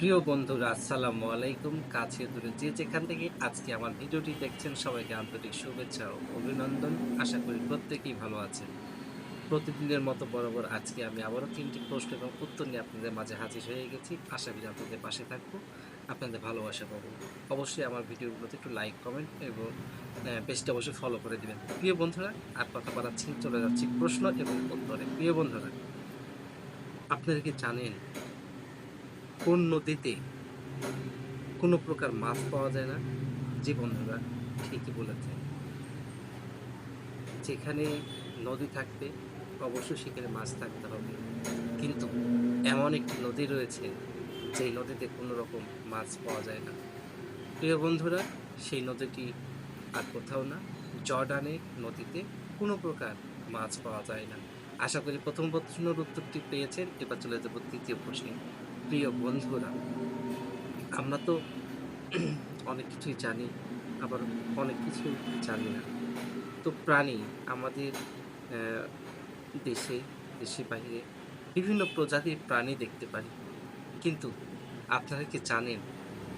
প্রিয় বন্ধুরা, আসসালামু আলাইকুম। কাছে দূরে যে যেখান থেকে আজকে আমার ভিডিওটি দেখছেন, সবাইকে আন্তরিক শুভেচ্ছা ও অভিনন্দন। আশা করি প্রত্যেকেই ভালো আছেন। প্রতিদিনের মতো বরাবর আজকে আমি আবারও তিনটি প্রশ্ন এবং উত্তর নিয়ে আপনাদের মাঝে হাজির হয়ে গেছি। আশা করি আপনাদের পাশে থাকব, আপনাদের ভালোবাসা পাবো। অবশ্যই আমার ভিডিওগুলোতে একটু লাইক কমেন্ট এবং পেজটা অবশ্যই ফলো করে দিবেন। প্রিয় বন্ধুরা, আর কথা বাড়াচ্ছি, চলে যাচ্ছি প্রশ্ন এবং উত্তরে। প্রিয় বন্ধুরা, আপনারা কি জানেন কোন নদীতে কোনো প্রকার মাছ পাওয়া যায় না। যে বন্ধুরা, ঠিকই বলেছে যেখানে নদী থাকবে, অবশ্যই সেখানে মাছ থাকতে হবে। কিন্তু এমন একটি নদী রয়েছে, যেই নদীতে কোনো রকম মাছ পাওয়া যায় না। প্রিয় বন্ধুরা, সেই নদীটি আর কোথাও না, জর্ডানে নদীতে কোনো প্রকার মাছ পাওয়া যায় না। আশা করি প্রথম প্রশ্নের উত্তরটি পেয়েছেন। এবার চলে যাব দ্বিতীয় প্রশ্নে। প্রিয় বন্ধুরা, আমরা তো অনেক কিছুই জানি, আবার অনেক কিছু জানি না। তো প্রাণী আমাদের দেশে দেশে বাইরে বিভিন্ন প্রজাতির প্রাণী দেখতে পারি। কিন্তু আপনারা কি জানেন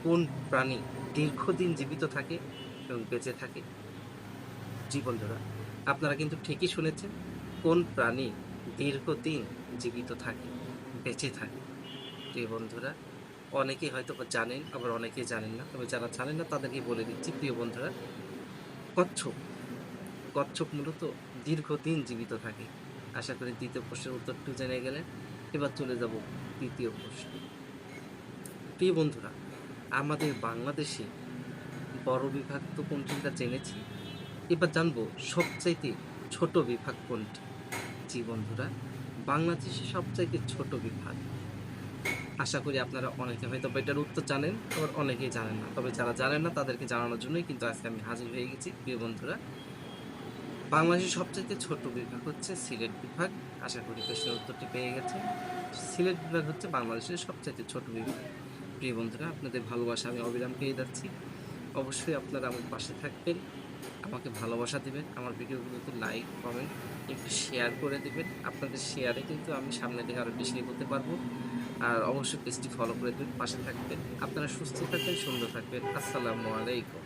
কোন প্রাণী দীর্ঘদিন জীবিত থাকে এবং বেঁচে থাকে? জি বন্ধুরা, আপনারা কিন্তু ঠিকই শুনেছেন, কোন প্রাণী দীর্ঘদিন জীবিত থাকে, বেঁচে থাকে? প্রিয় বন্ধুরা, অনেকেই হয়তো জানেন, আবার অনেকেই জানেন না। তবে যারা জানেন না তাদেরকে বলে দিচ্ছি, প্রিয় বন্ধুরা, কচ্ছপ। কচ্ছপ মূলত দীর্ঘদিন জীবিত থাকে। আশা করি দ্বিতীয় প্রশ্নের উত্তরটি জেনে গেলেন। এবার চলে যাব তৃতীয় প্রশ্ন। প্রিয় বন্ধুরা, আমাদের বাংলাদেশে বড় বিভাগ তো কোনটি আমরা জেনেছি? এবার জানব সবচাইতে ছোট বিভাগ কোনটি? জি বন্ধুরা বাংলাদেশে সবচাইতে ছোট বিভাগ। আশা করি আপনারা অনেকে হয়তো এটার উত্তর জানেন আবার অনেকেই জানেন না। তবে যারা জানেন না, তাদেরকে জানানোর জন্যই কিন্তু আজকে আমি হাজির হয়ে গেছি। প্রিয় বন্ধুরা, বাংলাদেশের সবচেয়ে ছোট বিভাগ হচ্ছে সিলেট বিভাগ। আশা করি প্রশ্নের উত্তরটি পেয়ে গেছে সিলেট বিভাগ হচ্ছে বাংলাদেশের সবচেয়ে ছোট বিভাগ। প্রিয় বন্ধুরা, আপনাদের ভালোবাসা আমি অবিরাম পেয়ে যাচ্ছি। অবশ্যই আপনারা আমার পাশে থাকবেন, আমাকে ভালোবাসা দিবেন, আমার ভিডিওগুলোতে লাইক, কমেন্ট, একটু শেয়ার করে দেবেন। আপনাদের শেয়ারে কিন্তু আমি সামনে থেকে আরও বেশি করতে পারব। আর অবশ্যই পেজটি ফলো করে দেবেন পাশে থাকবেন। আপনারা সুস্থ থাকবেন, সুন্দর থাকবেন। আসসালামু আলাইকুম।